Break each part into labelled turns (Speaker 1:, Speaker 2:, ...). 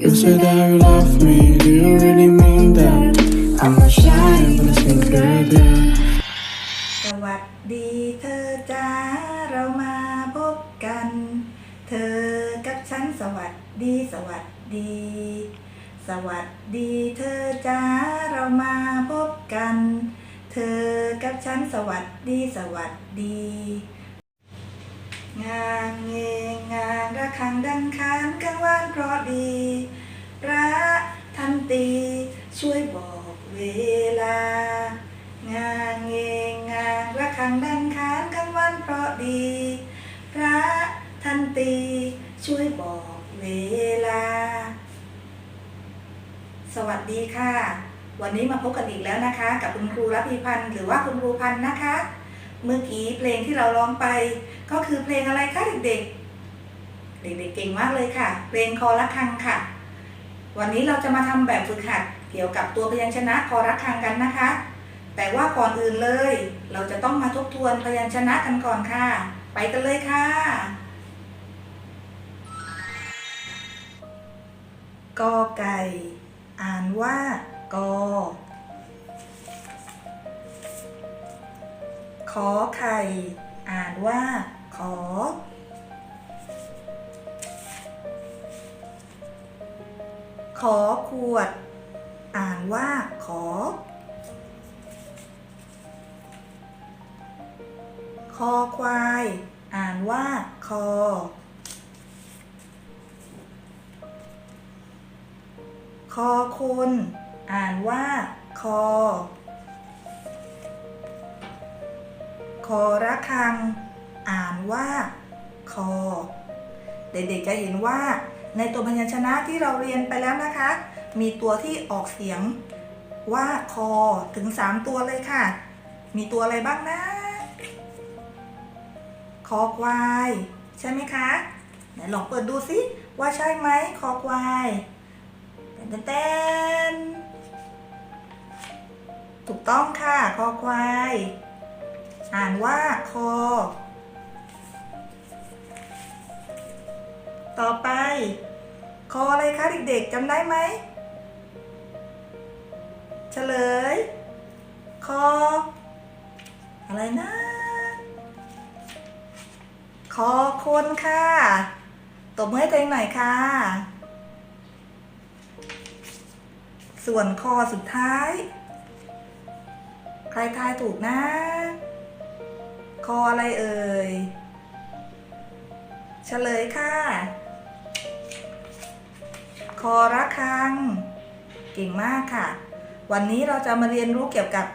Speaker 1: You say that you love me, do you really mean that? I'm not shy, but it's been good, yeah.
Speaker 2: สวัสดีเธอจ้าเรามาพบกัน เธอกับฉันสวัสดีสวัสดี สวัสดีเธอจ้าเรามาพบกัน เธอกับฉันสวัสดีสวัสดี งานเงงานระฆังดังคานกลางวานเพราะดีพระทันตีช่วยบอกเวลา งานเงงานระฆังดังคานกลางวันเพราะดีพระทันตีช่วยบอกเวลา สวัสดีค่ะ วันนี้มาพบกันอีกแล้วนะคะ กับคุณครูรัพีพันธ์หรือว่าคุณครูพันธ์นะคะ เมื่อกี้เพลงที่เราร้องไป ก็คือเพลงอะไรคะเด็กๆ เด็กๆเก่งมากเลยค่ะ เพลงคอระฆังค่ะ วันนี้เราจะมาทำแบบฝึกหัดเกี่ยวกับตัวพยัญชนะคอระฆังกันนะคะ แต่ว่าก่อนอื่นเลย เราจะต้องมาทบทวนพยัญชนะกันก่อนค่ะ ไปกันเลยค่ะ กอไก่ อ่านว่ากอ ขอไข่ อ่านว่า ขอ ขอขวด อ่านว่า ขอ คอควาย อ่านว่า คอ คอคน อ่านว่า คอ คอระฆัง อ่านว่าคอ เด็กๆจะเห็นว่าในตัวพยัญชนะที่เราเรียนไปแล้วนะคะ มีตัวที่ออกเสียงว่าคอถึง 3 ตัวเลยค่ะ มีตัวอะไรบ้างนะ คอควาย ใช่ไหมคะไหนลองเปิดดูสิว่าใช่ไหมคอควายเต้นเต้นถูกต้องค่ะ คอควาย อ่านว่าคอ ต่อไป คออะไรคะเด็กๆจำได้ไหมเฉลย คอ อะไรนะ คอคนค่ะตบมือให้ตัวเองหน่อยค่ะ ส่วนคอสุดท้าย ใครทายถูกนะ คออะไรเอ่ยเฉลยค่ะ คอระฆัง เก่งมากค่ะ วันนี้เราจะมาเรียนรู้เกี่ยวกับ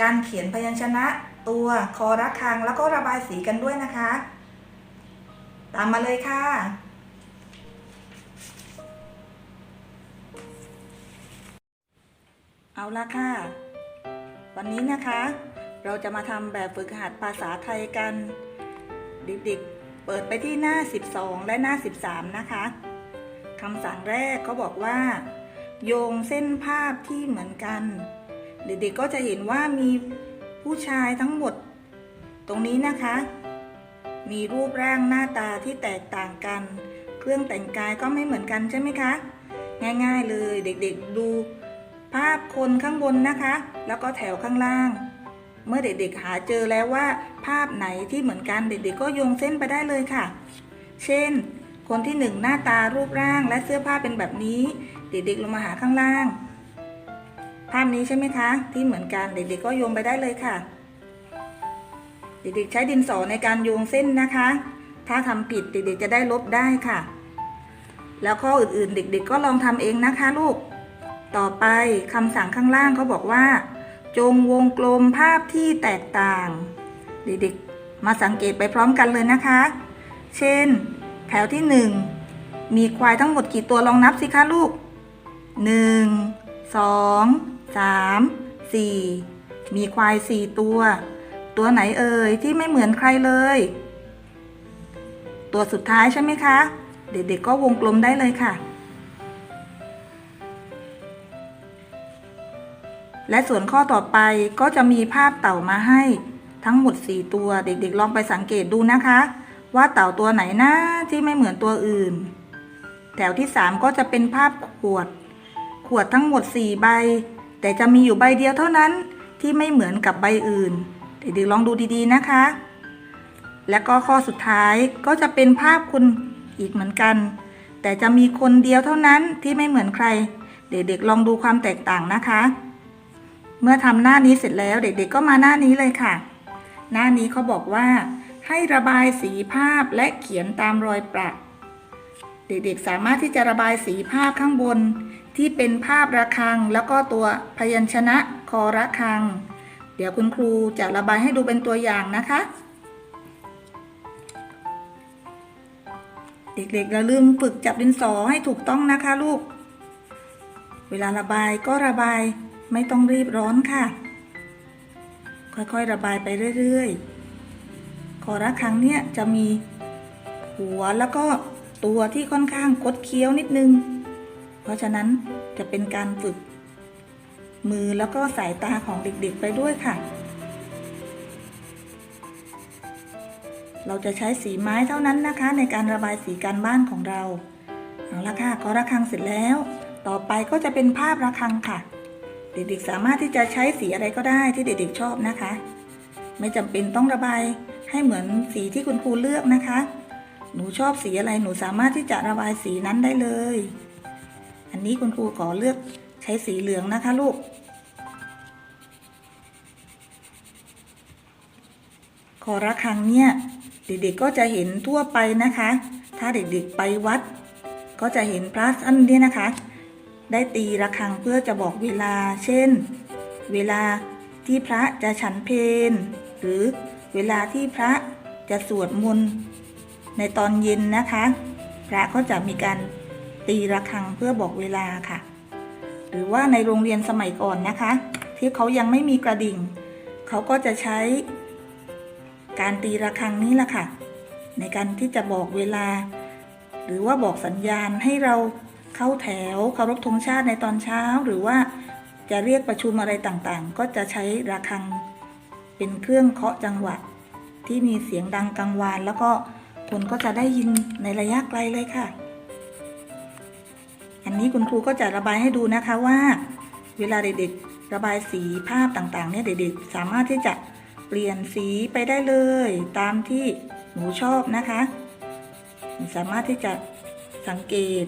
Speaker 2: การเขียนพยัญชนะตัวคอระฆังแล้วก็ระบายสีกันด้วยนะคะ ตามมาเลยค่ะ เอาละค่ะ วันนี้นะคะ เราจะมาทำแบบฝึกหัดภาษาไทยกัน เด็กๆ เปิดไปที่หน้า 12 และหน้า 13 นะคะคำสั่งแรกเขาบอกว่า โยงเส้นภาพที่เหมือนกัน เด็กๆก็จะเห็นว่ามีผู้ชายทั้งหมด ตรงนี้นะคะ มีรูปร่างหน้าตาที่แตกต่างกัน เครื่องแต่งกายก็ไม่เหมือนกันใช่ไหมคะ ง่ายๆเลยเด็กๆดูภาพคนข้างบนนะคะ แล้วก็แถวข้างล่าง เมื่อเด็กๆหาเจอแล้วว่า ภาพไหนที่เหมือนกันเด็กๆก็โยงเส้นไปได้เลยค่ะ เช่น คนที่หนึ่งหน้าตารูปร่างและเสื้อผ้าเป็นแบบนี้ เด็กๆลงมาหาข้างล่าง ภาพนี้ใช่ไหมคะ ที่เหมือนกันเด็กๆก็โยงไปได้เลยค่ะ เด็กๆใช้ดินสอในการโยงเส้นนะคะ ถ้าทำผิดเด็กๆจะได้ลบได้ค่ะ แล้วข้ออื่นๆ เด็ก ๆ ก็ลองทำเองนะคะลูก ต่อไปคำสั่งข้างล่างเขาบอกว่า จงวงกลมภาพที่แตกต่าง เด็กๆ มาสังเกตไปพร้อมกันเลยนะคะ เช่น แถวที่ 1 มีควายทั้งหมดกี่ตัวลองนับสิคะลูก 1 2 3 4 มีควาย 4 ตัว ตัวไหนเอ่ยที่ไม่เหมือนใครเลย ตัวสุดท้ายใช่ไหมคะ เด็กๆก็วงกลมได้เลยค่ะ และส่วนข้อต่อไปก็จะมีภาพเต่ามาให้ทั้งหมด 4 ตัวเด็กๆ ลองไปสังเกตดูนะคะ ว่าเต่าตัวไหนนะที่ไม่เหมือนตัวอื่น แถวที่ 3 ก็จะเป็นภาพขวด ขวดทั้งหมด 4 ใบ แต่จะมีอยู่ใบเดียวเท่านั้นที่ไม่เหมือนกับใบอื่น เด็กๆ ลองดูดีๆนะคะ และก็ข้อสุดท้ายก็จะเป็นภาพคุณอีกเหมือนกัน แต่จะมีคนเดียวเท่านั้นที่ไม่เหมือนใคร เด็กๆ ลองดูความแตกต่างนะคะ เมื่อทำหน้านี้เสร็จแล้วเด็กๆก็มาหน้านี้เลยค่ะ หน้านี้เขาบอกว่า ให้ระบายสีภาพและเขียนตามรอยประเด็กๆสามารถที่จะระบายสีภาพข้างบน ที่เป็นภาพระฆัง แล้วก็ตัวพยัญชนะคอระฆัง เดี๋ยวคุณครูจะระบายให้ดูเป็นตัวอย่างนะคะ เด็กๆอย่าลืมฝึกจับดินสอให้ถูกต้องนะคะลูก เวลาระบายก็ระบาย ไม่ต้องรีบร้อนค่ะ ค่อยๆระบายไปเรื่อยๆคอระฆังเนี่ยจะมีหัวแล้วก็ตัวที่ค่อนข้างคดเคี้ยวนิดนึง เพราะฉะนั้นจะเป็นการฝึก มือแล้วก็สายตาของเด็กๆไปด้วยค่ะ เราจะใช้สีไม้เท่านั้นนะคะ ในการระบายสีการบ้านของเราเอาละค่ะก็ระฆังเสร็จแล้ว ต่อไปก็จะเป็นภาพระฆังค่ะ เด็กๆสามารถที่จะใช้สีอะไรก็ได้ที่เด็กๆชอบนะคะ ไม่จำเป็นต้องระบายให้เหมือนสีที่คุณครูเลือกนะคะ หนูชอบสีอะไรหนูสามารถที่จะระบายสีนั้นได้เลย อันนี้คุณครูขอเลือกใช้สีเหลืองนะคะลูกคอระฆังเนี่ยเด็กๆก็จะเห็นทั่วไปนะคะ ถ้าเด็กๆไปวัด ก็จะเห็นพระท่านเนี่ยนะคะ ได้ตีระฆังเพื่อจะบอกเวลา เช่น เวลาที่พระจะฉันเพลหรือเวลาที่พระจะสวดมนต์ในตอนเย็นนะคะ พระก็จะมีการตีระฆังเพื่อบอกเวลาค่ะ หรือว่าในโรงเรียนสมัยก่อนนะคะ ที่เขายังไม่มีกระดิ่ง เขาก็จะใช้การตีระฆังนี้แหละค่ะ ในการที่จะบอกเวลา หรือว่าบอกสัญญาณให้เรา เข้าแถวเคารพธงชาติในตอนเช้า หรือว่าจะเรียกประชุมอะไรต่างๆ ก็จะใช้ระฆัง เป็นเครื่องเคาะจังหวะ ที่มีเสียงดังกังวาน แล้วก็คนก็จะได้ยินในระยะไกลเลยค่ะ อันนี้คุณครูก็จะระบายให้ดูนะคะว่า เวลาเด็กๆระบายสีภาพต่างๆเนี่ยเด็กๆ สามารถที่จะเปลี่ยนสีไปได้เลย ตามที่หนูชอบนะคะ สามารถที่จะสังเกต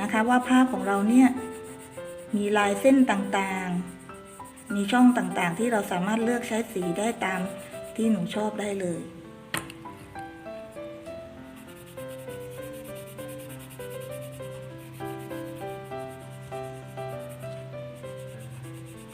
Speaker 2: นะคะว่าภาพของเราเนี่ยมีลายเส้นต่างๆ มีช่องต่างๆ ที่เราสามารถเลือกใช้สีได้ตามที่หนูชอบได้เลย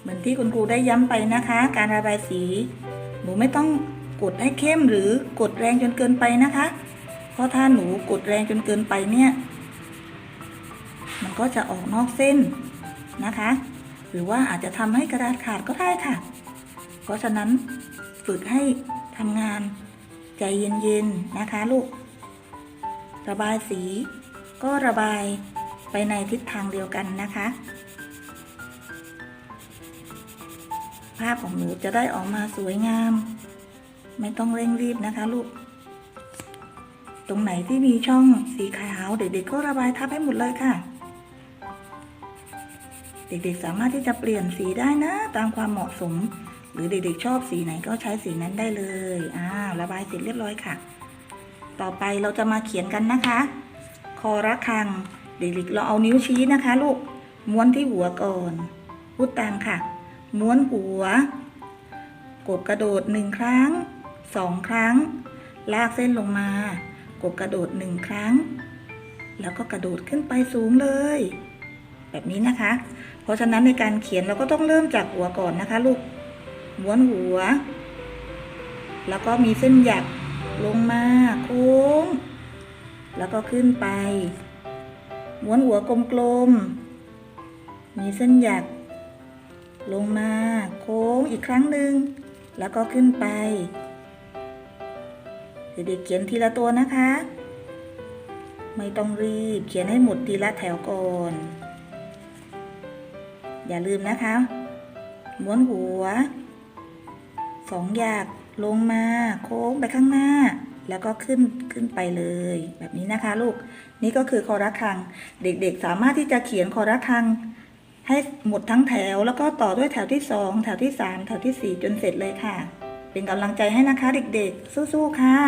Speaker 2: เหมือนที่คุณครูได้ย้ำไปนะคะ การระบายสี หนูไม่ต้องกดให้เข้มหรือกดแรงจนเกินไปนะคะ เพราะถ้าหนูกดแรงจนเกินไปเนี่ย มันก็จะออกนอกเส้นนะคะ หรือว่าอาจจะทำให้กระดาษขาดก็ได้ค่ะ เพราะฉะนั้นฝึกให้ทำงานใจเย็นๆนะคะลูก ระบายสีก็ระบายไปในทิศทางเดียวกันนะคะ ภาพของหนูจะได้ออกมาสวยงาม ไม่ต้องเร่งรีบนะคะลูก ตรงไหนที่มีช่องสีขาวเด็กๆก็ระบายทับให้หมดเลยค่ะ เด็กๆสามารถที่จะเปลี่ยนสีได้นะ ตามความเหมาะสม หรือเด็กๆชอบสีไหนก็ใช้สีนั้นได้เลยอ่าระบายเสร็จเรียบร้อยค่ะ ต่อไปเราจะมาเขียนกันนะคะ คอระฆัง เด็กๆเราเอานิ้วชี้นะคะ ลูกม้วนที่หัวก่อนพูดตามค่ะ ม้วนหัว กบกระโดดหนึ่งครั้งสองครั้ง ลากเส้นลงมา กบกระโดดหนึ่งครั้ง แล้วก็กระโดดขึ้นไปสูงเลย แบบนี้นะคะ เพราะฉะนั้นในการเขียนเราก็ต้องเริ่มจากหัวก่อนนะคะ ลูกม้วนหัว แล้วก็มีเส้นหยักลงมาโค้ง แล้วก็ขึ้นไป ม้วนหัวกลมๆ มีเส้นหยัก ลงมาโค้งอีกครั้งหนึ่ง แล้วก็ขึ้นไป เด็กๆเขียนทีละตัวนะคะ ไม่ต้องรีบเขียนให้หมดทีละแถวก่อน อย่าลืมนะคะ ม้วนหัวสองหยากลงมาโค้งไปข้างหน้า แล้วก็ขึ้นขึ้นไปเลย แบบนี้นะคะลูก นี่ก็คือคอระฆัง เด็กๆ สามารถที่จะเขียนคอระฆัง ให้หมดทั้งแถว แล้วก็ต่อด้วยแถวที่สองแถวที่สามแถวที่สี่จนเสร็จเลยค่ะ เป็นกำลังใจให้นะคะเด็กๆ สู้ๆค่ะ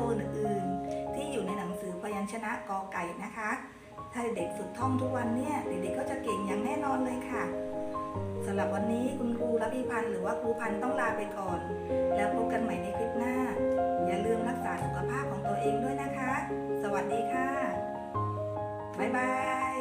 Speaker 2: ตัวอื่นๆที่อยู่ในหนังสือพยัญชนะกอไก่นะคะ ถ้าเด็กฝึกท่องทุกวันเนี่ยเด็กๆก็จะเก่งอย่างแน่นอนเลยค่ะสำหรับวันนี้คุณครูและพี่พันธ์หรือว่าครูพันธ์ต้องลาไปก่อน แล้วพบกันใหม่ในคลิปหน้า อย่าลืมรักษาสุขภาพของตัวเองด้วยนะคะ สวัสดีค่ะ บ๊ายบาย